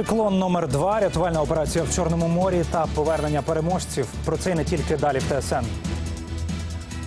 Циклон номер 2 рятувальна операція в Чорному морі та повернення переможців. Про це й не тільки далі в ТСН.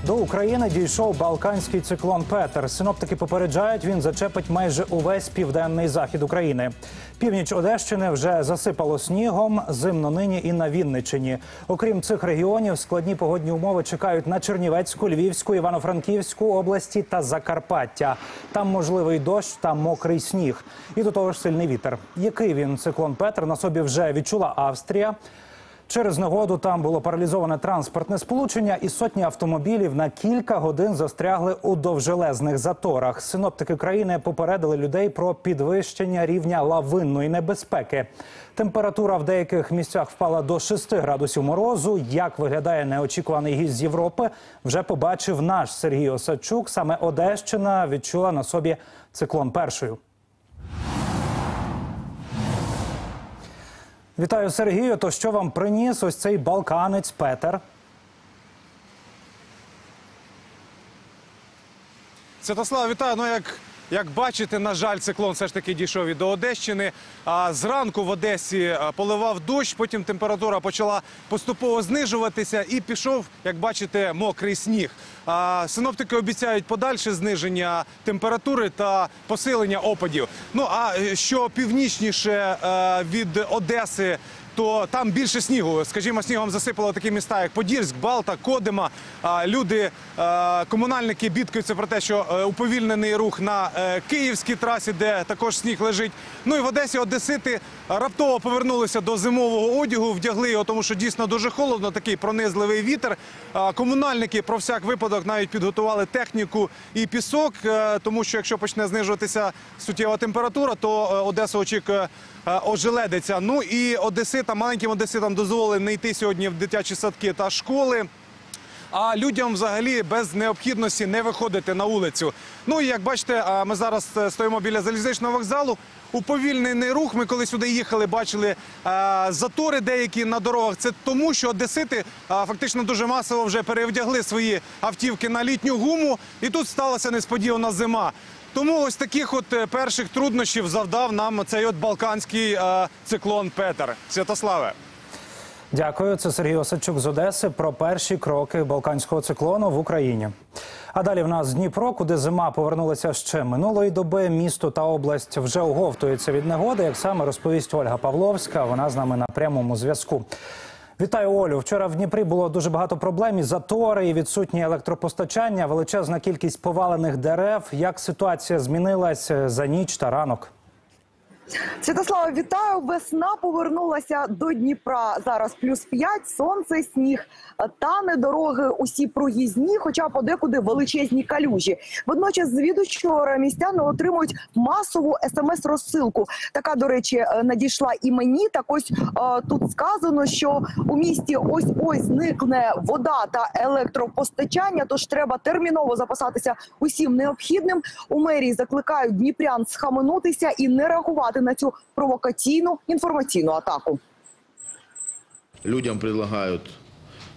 До України дійшов балканський циклон Петер. Синоптики попереджають, він зачепить майже увесь південний захід України. Північ Одещини вже засипало снігом. Зимно нині і на Вінниччині. Окрім цих регіонів, складні погодні умови чекають на Чернівецьку, Львівську, Івано-Франківську області та Закарпаття. Там можливий дощ та мокрий сніг. І до того ж сильний вітер. Який він циклон Петер на собі вже відчула Австрія. Через негоду там було паралізоване транспортне сполучення, і сотні автомобілів на кілька годин застрягли у довжелезних заторах. Синоптики країни попередили людей про підвищення рівня лавинної небезпеки. Температура в деяких місцях впала до 6 градусів морозу. Як виглядає неочікуваний гість з Європи, вже побачив наш Сергій Осадчук. Саме Одещина відчула на собі циклон першою. Вітаю Сергію. То що вам приніс ось цей балканець Петер? Святослав, вітаю. Ну як, як бачите, на жаль, циклон все ж таки дійшов і до Одещини. А зранку в Одесі поливав дощ, потім температура почала поступово знижуватися і пішов, як бачите, мокрий сніг. Синоптики обіцяють подальше зниження температури та посилення опадів. Ну а е, що північніше е, від Одеси. То там більше снігу, скажімо, снігом засипало такі міста, як Подільськ, Балта, Кодима. Люди, е, комунальники бідкаються про те, що е, уповільнений рух на е, київській трасі, де також сніг лежить. Ну і в Одесі Одесити раптово повернулися до зимового одягу, вдягли його, тому що дійсно дуже холодно, такий пронизливий вітер. Комунальники про всяк випадок навіть підготували техніку і пісок, тому що якщо почне знижуватися суттєва температура, то Одеса очікує ожеледиться. Ну і одеситам, маленьким одеситам дозволили не йти сьогодні в дитячі садки та школи. А людям взагалі без необхідності не виходити на вулицю. Ну і як бачите, ми зараз е, стоїмо біля залізничного вокзалу. Уповільнений рух. Ми коли сюди їхали, бачили е, затори деякі на дорогах. Це тому, що одесити е, фактично дуже масово вже перевдягли свої автівки на літню гуму, і тут сталася несподівана зима. Тому ось таких от е, перших труднощів завдав нам цей от балканський е, циклон Петер. Святославе. Дякую. Це Сергій Осадчук з Одеси про перші кроки балканського циклону в Україні. А далі в нас Дніпро, куди зима повернулася ще минулої доби. Місто та область вже оговтуються від негоди. Як саме розповість Ольга Павловська, вона з нами на прямому зв'язку. Вітаю Олю. Вчора в Дніпрі було дуже багато проблем. І затори, і відсутнє електропостачання, величезна кількість повалених дерев. Як ситуація змінилась за ніч та ранок? Святослава, вітаю. Весна повернулася до Дніпра. Зараз плюс 5, сонце, сніг. Тане дороги усі проїзні, хоча подекуди величезні калюжі. Водночас, з вчора містяни отримують масову смс-розсилку. Така, до речі, надійшла і мені. Так ось е, тут сказано, що у місті ось ось зникне вода та електропостачання. Тож треба терміново запасатися усім необхідним. У мерії закликають дніпрян схаменутися і не реагувати на цю провокаційну інформаційну атаку. Людям предлагают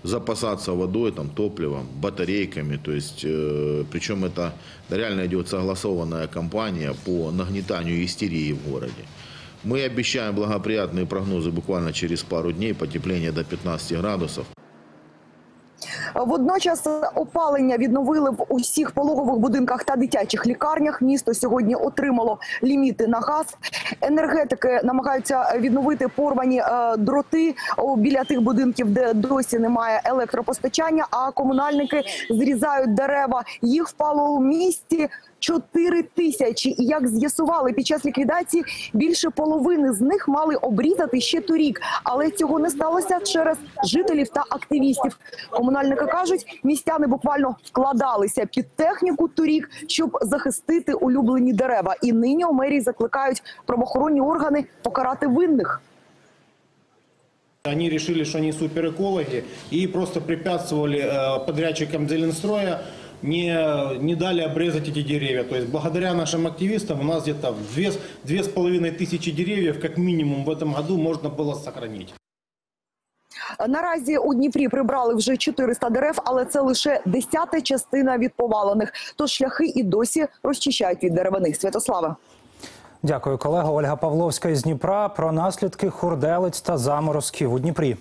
запасаться водой, там, топливом, батарейками. То есть, э, причем это реально идет согласованная кампания по нагнетанию истерии в городе. Мы обещаем благоприятные прогнозы буквально через пару дней, потепление до 15 градусов. Водночас опалення відновили в усіх пологових будинках та дитячих лікарнях. Місто сьогодні отримало ліміти на газ. Енергетики намагаються відновити порвані е, дроти біля тих будинків, де досі немає електропостачання. А комунальники зрізають дерева. Їх впало у місті. 4 тисячі, і як з'ясували під час ліквідації, більше половини з них мали обрізати ще торік, але цього не сталося через жителів та активістів. Комунальники кажуть, містяни буквально вкладалися під техніку торік, щоб захистити улюблені дерева. І нині у мерії закликають правоохоронні органи покарати винних. Они решили, что они суперэкологи и просто препятствовали э, подрядчикам Зеленстроя, не, не дали обрезать эти деревья. То есть благодаря нашим активистам у нас где-то две, две с половиной тысячи деревьев как минимум в этом году можно было сохранить. Наразі у Дніпрі прибрали вже 400 дерев, але це лише десята частина від повалених. Тож шляхи і досі розчищають від деревини. Святослава. Дякую, колего Ольга Павловська із Дніпра про наслідки хурделиць та заморозків у Дніпрі.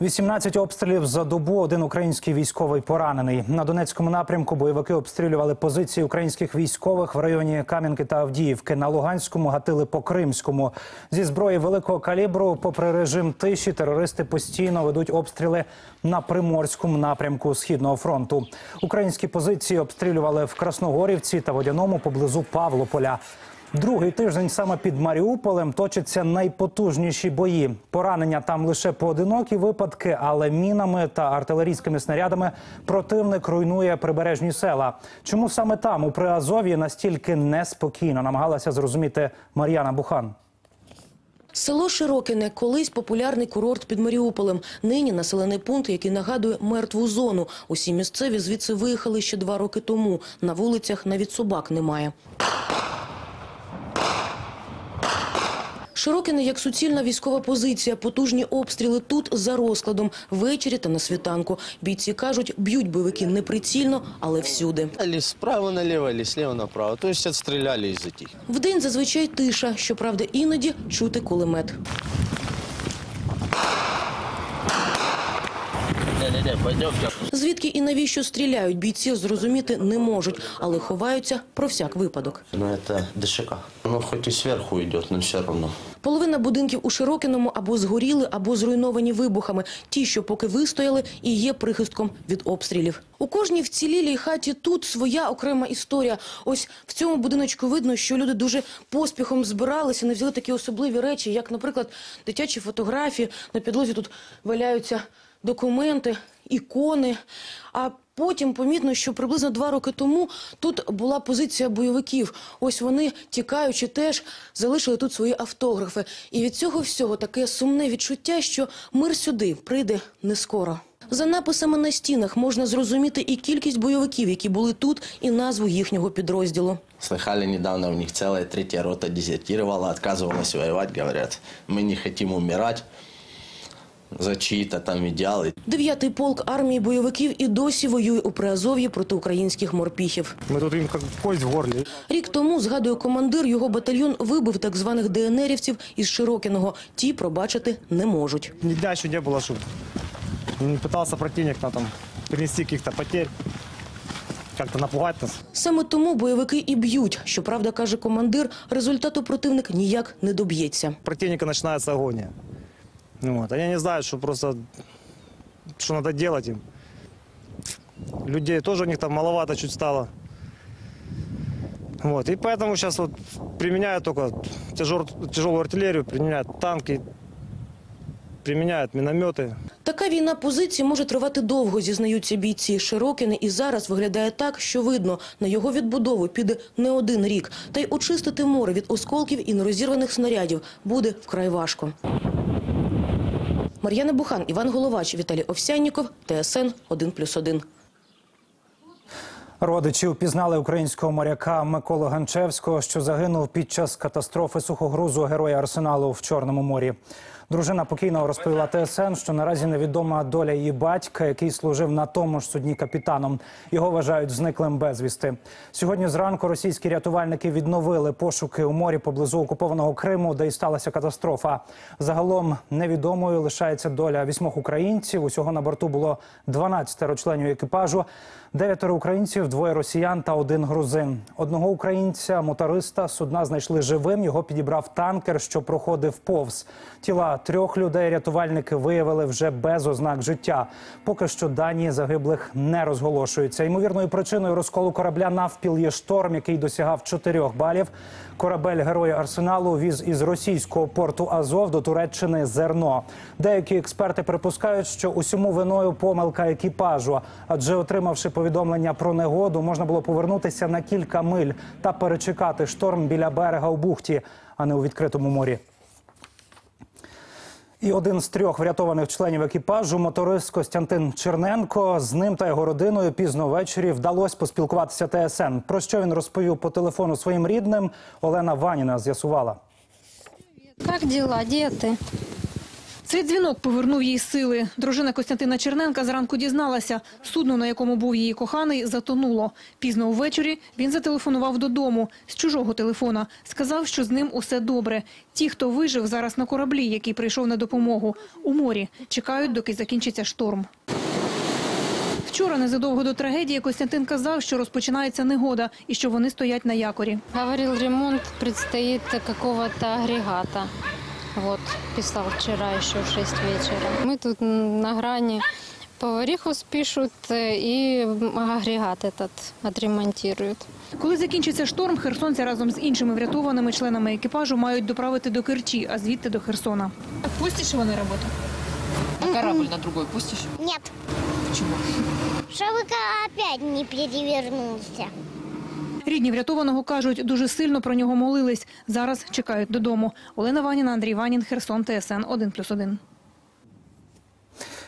18 обстрілів за добу. Один український військовий поранений. На Донецькому напрямку бойовики обстрілювали позиції українських військових в районі Кам'янки та Авдіївки. На Луганському гатили по Кримському. Зі зброї великого калібру, попри режим тиші, терористи постійно ведуть обстріли на приморському напрямку східного фронту. Українські позиції обстрілювали в Красногорівці та Водяному поблизу Павлополя. Другий тиждень саме під Маріуполем точаться найпотужніші бої. Поранення там лише поодинокі випадки, але мінами та артилерійськими снарядами противник руйнує прибережні села. Чому саме там, у Приазов'ї, настільки неспокійно намагалася зрозуміти Мар'яна Бухан. Село Широкине, колись популярний курорт під Маріуполем. Нині населений пункт, який нагадує мертву зону. Усі місцеві звідси виїхали ще два роки тому. На вулицях навіть собак немає. Широкине як суцільна військова позиція. Потужні обстріли тут за розкладом. Ввечері та на світанку. Бійці кажуть, б'ють бойовики не прицільно, але всюди. Или справа налево, или слева направо. То есть отстреляли и затих. Вдень зазвичай тиша. Щоправда, іноді чути кулемет. Звідки і навіщо стріляють, бійці зрозуміти не можуть, але ховаються про всяк випадок. Ну это ДШК. Ну хоть и сверху идет, но все равно. Половина будинків у Широкиному або згоріли, або зруйновані вибухами. Ті, що поки вистояли, і є прихистком від обстрілів. У кожній вцілілій хаті тут своя окрема історія. Ось в цьому будиночку видно, що люди дуже поспіхом збиралися, не взяли такі особливі речі, як, наприклад, дитячі фотографії. На підлозі тут валяються документи, ікони. А потім помітно, що приблизно два роки тому тут була позиція бойовиків. Ось вони, тікаючи, теж залишили тут свої автографи. І від цього всього таке сумне відчуття, що мир сюди прийде не скоро. За написами на стінах можна зрозуміти і кількість бойовиків, які були тут, і назву їхнього підрозділу. Слыхали недавно, у них целая третья рота дезертировала, отказывалась воевать, говорят. Мы не хотим умирать за чьи-то там идеалы. Дев'ятий полк армії бойовиків і досі воює у Приазов'ї проти українських морпіхів. Мы тут им как кость в горле. Рік тому, згадує командир, його батальйон вибив так званих ДНРівців із Широкиного. Ті пробачити не можуть. Ни дня еще не было, чтобы не пытался противник нам там принести каких-то потерь, как-то напугать нас. Саме тому бойовики і б'ють. Щоправда, каже командир, результату противник ніяк не доб'ється. Противника начинается агония. Вот. Они не знают, что просто, что надо делать им. Людей тоже у них там маловато чуть стало. Вот. И поэтому сейчас вот применяют только тяжел- тяжелую артиллерию, применяют танки, применяют минометы. Така війна позицій може тривати довго, зізнаються бійці. Широкіне і зараз виглядає так, що видно, на його відбудову піде не один рік. Та й очистити море від осколків і нерозірваних снарядів буде вкрай важко. Мар'яна Бухан, Іван Головач, Віталій Овсянніков, ТСН 1+,1. Родичі впізнали українського моряка Миколу Ганчевського, що загинув під час катастрофи сухогрузу героя Арсеналу в Чорному морі. Дружина покійного розповіла ТСН, що наразі невідома доля її батька, який служив на тому ж судні капітаном. Його вважають зниклим безвісти. Сьогодні зранку російські рятувальники відновили пошуки у морі поблизу окупованого Криму, де й сталася катастрофа. Загалом невідомою лишається доля вісьмох українців. Усього на борту було 12 членів екіпажу. Дев'ятеро українців, двоє росіян та один грузин. Одного українця, моториста, судна знайшли живим. Його підібрав танкер, що проходив повз. Тіла трьох людей рятувальники виявили вже без ознак життя. Поки що дані загиблих не розголошуються. Ймовірною причиною розколу корабля навпіл є шторм, який досягав 4 балів. Корабель герої арсеналу віз із російського порту Азов до Туреччини зерно. Деякі експерти припускають, що усьому виною помилка екіпажу, адже отримавши повідомлення про негоду, можна було повернутися на кілька миль та перечекати шторм біля берега у бухті, а не у відкритому морі. І один з трьох врятованих членів екіпажу, моторист Костянтин Черненко. З ним та його родиною пізно ввечері вдалося поспілкуватися ТСН. Про що він розповів по телефону своїм рідним, Олена Ваніна з'ясувала. Як діла, ты? Цей дзвінок повернув їй сили. Дружина Костянтина Черненка зранку дізналася, судно, на якому був її коханий, затонуло. Пізно увечері він зателефонував додому з чужого телефона. Сказав, що з ним усе добре. Ті, хто вижив зараз на кораблі, який прийшов на допомогу, у морі, чекають, доки закінчиться шторм. Вчора, незадовго до трагедії, Костянтин казав, що розпочинається негода і що вони стоять на якорі. Говорил, ремонт предстоит какого-то агрегата. Вот, писал вчера еще в 6 вечера. Мы тут на грани повариху спишут э, и агрегат этот отремонтируют. Коли закінчиться шторм, херсонці разом з іншими врятованими членами екіпажу мають доправити до Керчі, а звідти до Херсона. Пустиш вони роботу? Корабль на другой пустишь? Нет, Почему? чтобы опять не перевернулся. Рідні врятованого кажуть, дуже сильно про нього молились. Зараз чекають додому. Олена Ваніна, Андрій Ванін, Херсон, ТСН 1+,1.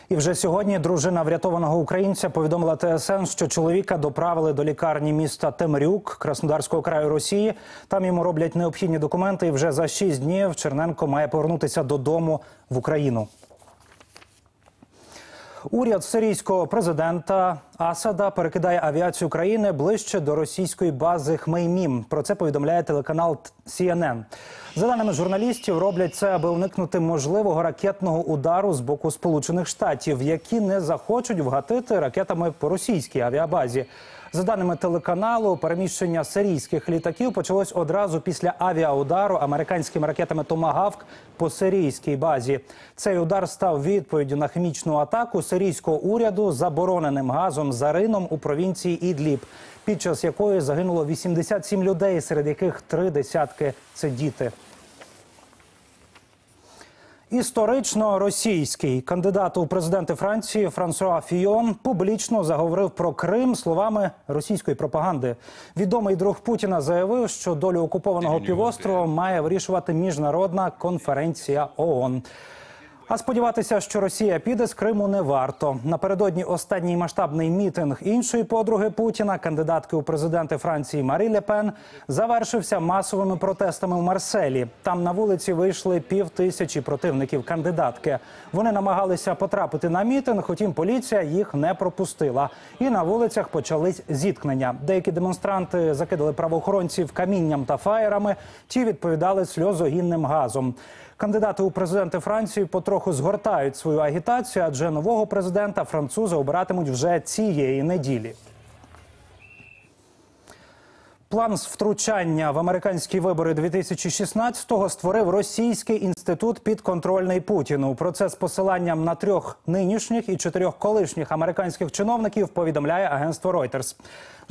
І вже сьогодні дружина врятованого українця повідомила ТСН, що чоловіка доправили до лікарні міста Темрюк Краснодарського краю Росії. Там йому роблять необхідні документи. І вже за шість днів Черненко має повернутися додому в Україну. Уряд сирійського президента Асада перекидає авіацію країни ближче до російської бази Хмеймім. Про це повідомляє телеканал CNN. За даними журналістів, роблять це, аби уникнути можливого ракетного удару з боку Сполучених Штатів, які не захочуть вгатити ракетами по російській авіабазі. За даними телеканалу, переміщення сирійських літаків почалось одразу після авіаудару американськими ракетами Томагавк по сирійській базі. Цей удар став відповіддю на хімічну атаку сирійського уряду забороненим газом зарином у провінції Ідліб, під час якої загинуло 87 людей, серед яких три десятки це діти. Історично російський кандидат у президенти Франції Франсуа Фійон публічно заговорив про Крим словами російської пропаганди. Відомий друг Путіна заявив, що долю окупованого півострова має вирішувати міжнародна конференція ООН. А сподіватися, що Росія піде з Криму, не варто. Напередодні останній масштабний мітинг іншої подруги Путіна, кандидатки у президенти Франції Марі Ле Пен, завершився масовими протестами в Марселі. Там на вулиці вийшли пів тисячі противників кандидатки. Вони намагалися потрапити на мітинг, утім поліція їх не пропустила. І на вулицях почались зіткнення. Деякі демонстранти закидали правоохоронців камінням та фаєрами. Ті відповідали сльозогінним газом. Кандидати у президенти Франції потроху згортають свою агітацію, адже нового президента французи обиратимуть вже цієї неділі. План з втручання в американські вибори 2016-го створив російський інститут підконтрольний Путіну. Про це з посиланням на трьох нинішніх і чотирьох колишніх американських чиновників повідомляє агентство Reuters.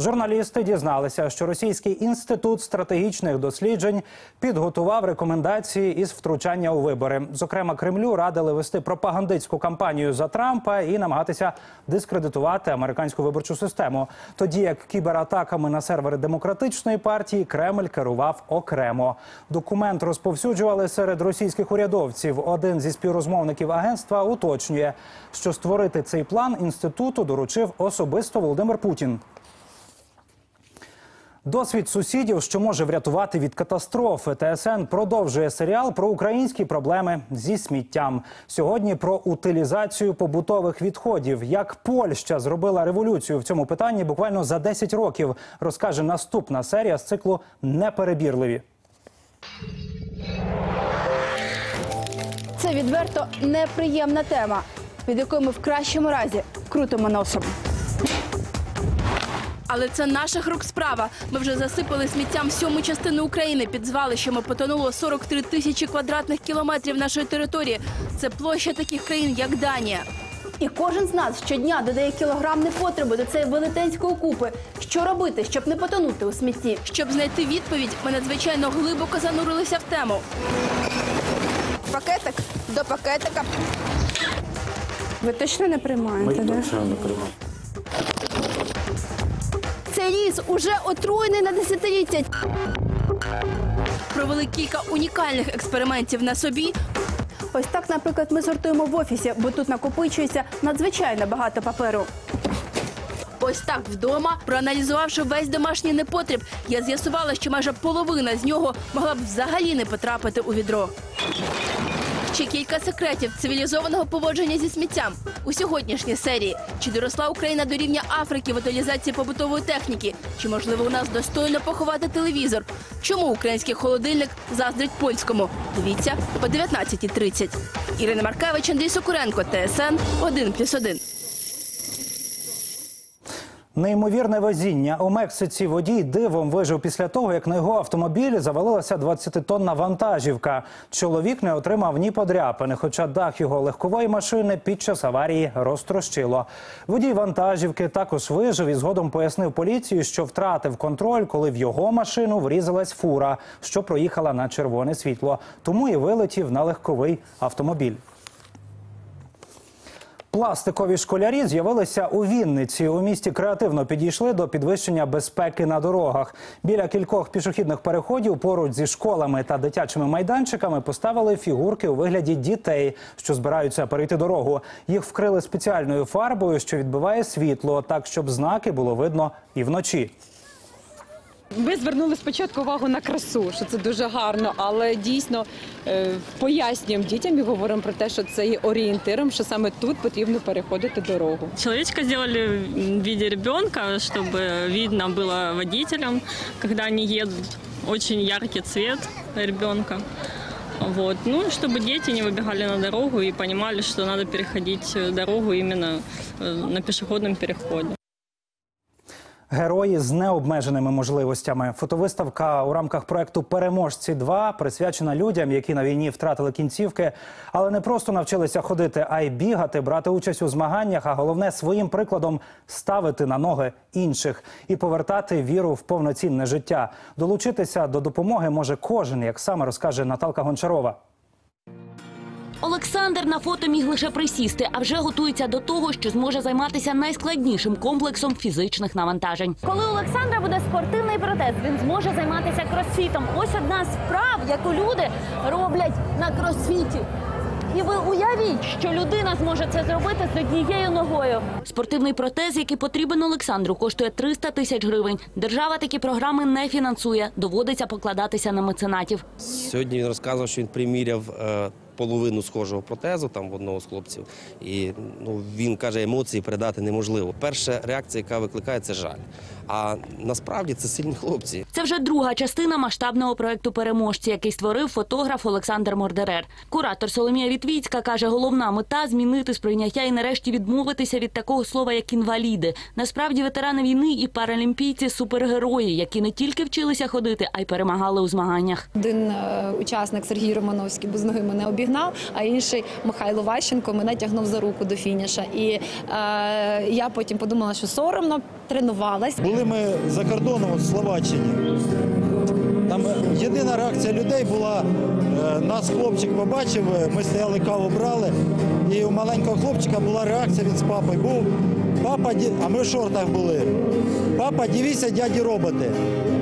Журналісти дізналися, що російський інститут стратегічних досліджень підготував рекомендації із втручання у вибори. Зокрема, Кремлю радили вести пропагандистську кампанію за Трампа і намагатися дискредитувати американську виборчу систему. Тоді як кібератаками на сервери демократичної партії Кремль керував окремо. Документ розповсюджували серед російських урядовців. Один зі співрозмовників агентства уточнює, що створити цей план інституту доручив особисто Володимир Путін. Досвід сусідів, що може врятувати від катастрофи. ТСН продовжує серіал про українські проблеми зі сміттям. Сьогодні про утилізацію побутових відходів. Як Польща зробила революцію в цьому питанні буквально за 10 років, розкаже наступна серія з циклу Неперебірливі. Це відверто неприємна тема, від якої ми в кращому разі крутимо носом. Але це наших рук справа. Ми вже засипали сміттям сьому частину України. Під звалищами потонуло 43 тисячі квадратних кілометрів нашої території. Це площа таких країн, як Данія. І кожен з нас щодня додає кілограм непотребу до цієї велетенської купи. Що робити, щоб не потонути у смітті? Щоб знайти відповідь, ми надзвичайно глибоко занурилися в тему. Пакетик до пакетика. Ви точно не приймаєте? да? Цей ліс уже отруєний на десятиліття. Провели кілька унікальних експериментів на собі. Ось так, наприклад, ми сортуємо в офісі, бо тут накопичується надзвичайно багато паперу. Ось так вдома, проаналізувавши весь домашній непотріб, я з'ясувала, що майже половина з нього могла б взагалі не потрапити у відро. Ще кілька секретів цивілізованого поводження зі сміттям у сьогоднішній серії. Чи доросла Україна до рівня Африки в утилізації побутової техніки? Чи можливо у нас достойно поховати телевізор? Чому український холодильник заздрить польському? Дивіться по 19.30. Ірина Маркевич, Андрій Сокуренко, ТСН 1+,1. Неймовірне везіння у Мексиці водій дивом вижив після того, як на його автомобіль завалилася 20-тонна вантажівка. Чоловік не отримав ні подряпини, хоча дах його легкової машини під час аварії розтрощило. Водій вантажівки також вижив і згодом пояснив поліції, що втратив контроль, коли в його машину врізалась фура, що проїхала на червоне світло. Тому і вилетів на легковий автомобіль. Пластикові школярі з'явилися у Вінниці. У місті креативно підійшли до підвищення безпеки на дорогах. Біля кількох пішохідних переходів поруч зі школами та дитячими майданчиками поставили фігурки у вигляді дітей, що збираються перейти дорогу. Їх вкрили спеціальною фарбою, що відбиває світло, так щоб знаки було видно і вночі. Ми звернули спочатку увагу на красу, що це дуже гарно, але дійсно е, пояснюємо дітям і говоримо про те, що це є орієнтиром, що саме тут потрібно переходити дорогу. Человечка сделали в виде ребенка, чтобы видно было водителям, когда они едут. Очень яркий цвет ребенка. Вот. Ну, и чтобы дети не выбегали на дорогу и понимали, что надо переходить дорогу именно э, на пешеходном переходе. Герої з необмеженими можливостями. Фотовиставка у рамках проекту Переможці 2 присвячена людям, які на війні втратили кінцівки, але не просто навчилися ходити, а й бігати, брати участь у змаганнях. А головне своїм прикладом ставити на ноги інших і повертати віру в повноцінне життя. Долучитися до допомоги може кожен, як саме розкаже Наталка Гончарова. Олександр на фото міг лише присісти, а вже готується до того, що зможе займатися найскладнішим комплексом фізичних навантажень. Коли у Олександра буде спортивний протез, він зможе займатися кросфітом. Ось одна з вправ, яку люди роблять на кросфіті. І ви уявіть, що людина зможе це зробити з однією ногою. Спортивний протез, який потрібен Олександру, коштує 300 тисяч гривень. Держава такі програми не фінансує. Доводиться покладатися на меценатів. Сьогодні він розказував, що він приміряв е, половину схожого протезу там в одного з хлопців. І ну, він каже, емоції передати неможливо. Перша реакція, яка викликає, це жаль. А насправді це сильні хлопці. Це вже друга частина масштабного проекту переможці, який створив фотограф Олександр Мордерер. Куратор Соломія Вітвіцька каже, головна мета змінити сприйняття і нарешті відмовитися від такого слова, як інваліди. Насправді ветерани війни і паралімпійці супергерої, які не тільки вчилися ходити, а й перемагали у змаганнях. Один е, учасник Сергій Романовський без ноги мене обігнав, а інший Михайло Ващенко мене тягнув за руку до фініша. І е, я потім подумала, що соромно тренувалась. Були ми за кордоном в Словаччині. Там єдина реакція людей була, е, нас хлопчик побачив, ми стояли каву брали, і у маленького хлопчика була реакція, він з папою був. Папа, а ми в шортах були. Папа, дивіться, дяді роботи.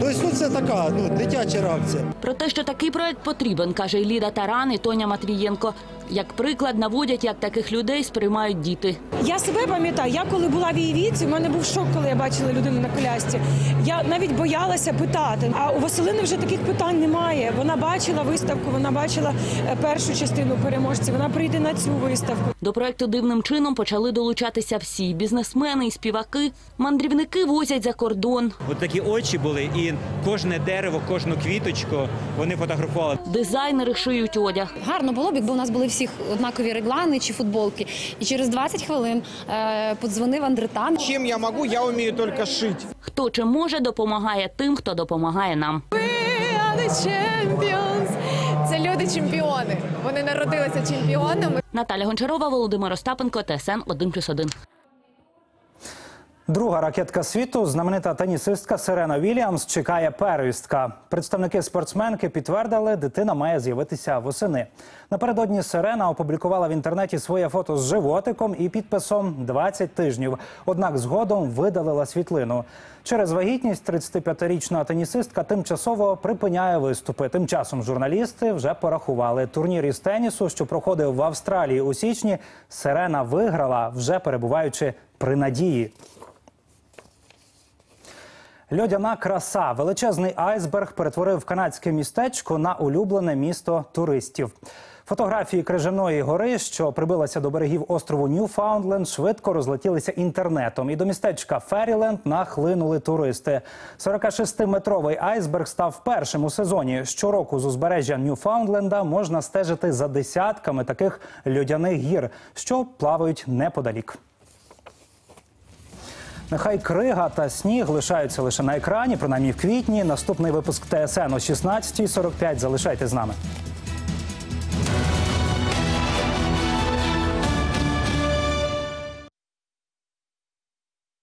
Тобто ну, це така ну, дитяча реакція. Про те, що такий проект потрібен, каже Ліда Таран і Тоня Матвієнко. Як приклад наводять, як таких людей сприймають діти. Я себе пам'ятаю, я коли була в її віці, у мене був шок, коли я бачила людину на колясці. Я навіть боялася питати. А у Василини вже таких питань немає. Вона бачила виставку, вона бачила е, першу частину переможців. Вона прийде на цю виставку. До проекту дивним чином почали долучатися всі бізнесмени і співаки. Мандрівники возять за кордон. От такі очі були, і кожне дерево, кожну квіточку вони фотографували. Дизайнери шиють одяг. Гарно було б, якби у нас були всіх однакові реглани чи футболки. І через 20 хвилин е, подзвонив Андретан. Чим я можу, я вмію тільки шити. Хто чим може, допомагає тим, хто допомагає нам. Це люди чемпіони. Вони народилися чемпіонами. Наталя Гончарова, Володимир Остапенко, ТСН 1+,1. Друга ракетка світу, знаменита тенісистка Сирена Вільямс, чекає первістка. Представники спортсменки підтвердили, дитина має з'явитися восени. Напередодні Сирена опублікувала в інтернеті своє фото з животиком і підписом «20 тижнів. Однак згодом видалила світлину. Через вагітність 35-річна тенісистка тимчасово припиняє виступи. Тим часом журналісти вже порахували турнір із тенісу, що проходив в Австралії у січні. Сирена виграла, вже перебуваючи при надії. Льодяна краса. Величезний айсберг перетворив канадське містечко на улюблене місто туристів. Фотографії крижаної гори, що прибилася до берегів острову Ньюфаундленд, швидко розлетілися інтернетом. І до містечка Феріленд нахлинули туристи. 46-метровий айсберг став першим у сезоні. Щороку з узбережжя Ньюфаундленда можна стежити за десятками таких льодяних гір, що плавають неподалік. Нехай крига та сніг лишаються лише на екрані, принаймні в квітні. Наступний випуск ТСН о 16.45. Залишайте з нами.